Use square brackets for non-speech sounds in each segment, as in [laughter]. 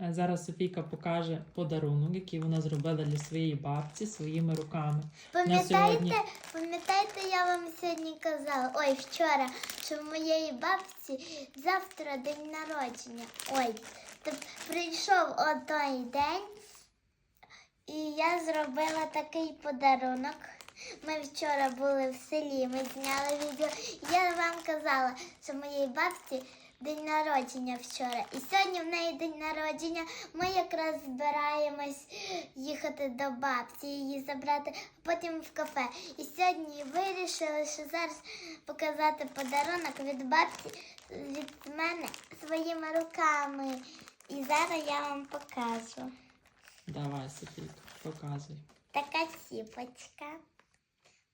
Е, Зараз Софійка покаже подарунок, який вона зробила для своєї бабці своїми руками. На сьогодні. Пам'ятаєте, пам'ятаєте, я вам сьогодні казала, ой, вчора, що в моєї бабці завтра день народження. Ой, то прийшов отой день, і я зробила такий подарунок. Ми вчора були в селі, ми зняли відео. Я вам казала, що моєї бабці день народження вчора. І сьогодні в неї день народження. Ми якраз збираємось їхати до бабці, її забрати, а потім в кафе. І сьогодні вирішили, що зараз показати подарунок від бабці від мене своїми руками. І зараз я вам покажу. Давай, Софійка, показуй. Така сіпочка.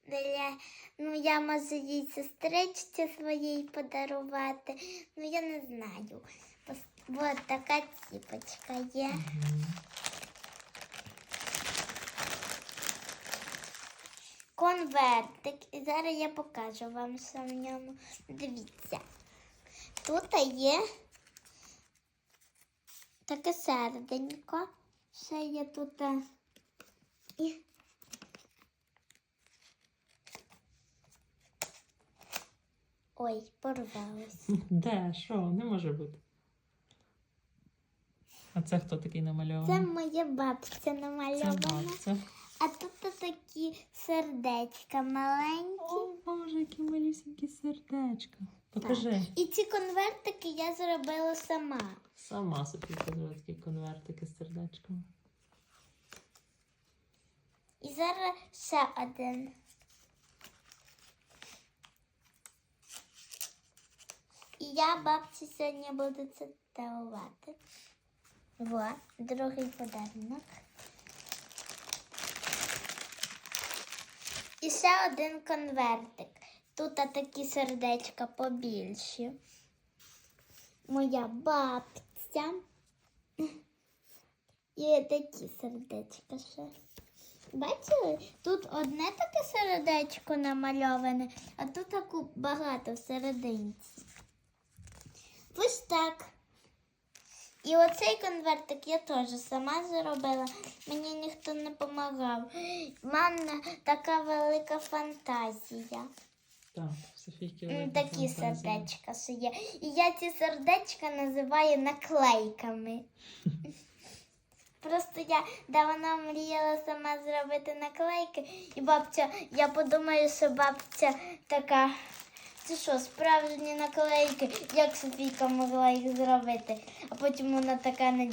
Для, ну, я можу їй сестричці своїй подарувати. Ну, я не знаю. От така ціпочка є. Конвертик. І зараз я покажу вам, що в ньому. Дивіться. Тут є таке серденько. Ще є тут. е. Ой, порвалось. [laughs] Де? Що? Не може бути. А це хто такий Це моя бабця Це бабця. А тут такі сердечка маленькі. О, Боже, які малюсенькі сердечка. Покажи. І ці конвертики я зробила сама. Сама Софійка зробила такі конвертики з сердечками. І зараз ще один. Я бабці сьогодні буду це дарувати. Во, другий подарунок. І ще один конвертик. Тут такі сердечка побільші. Моя бабця. І такі сердечка ще. Бачили? Тут одне таке сердечко намальоване, а тут таку багато всерединці. Ось так. І оцей конвертик я теж сама зробила. Мені ніхто не допомагав. Мене така велика фантазія. Так, Софійки велика Такі фантазія. сердечка ще є. І я ці сердечка називаю наклейками. [laughs] Просто я давно мріяла сама зробити наклейки, і бабця, я подумаю, що бабця така. Це що, справжні наклейки, як Софійка могла їх зробити? А потім вона така не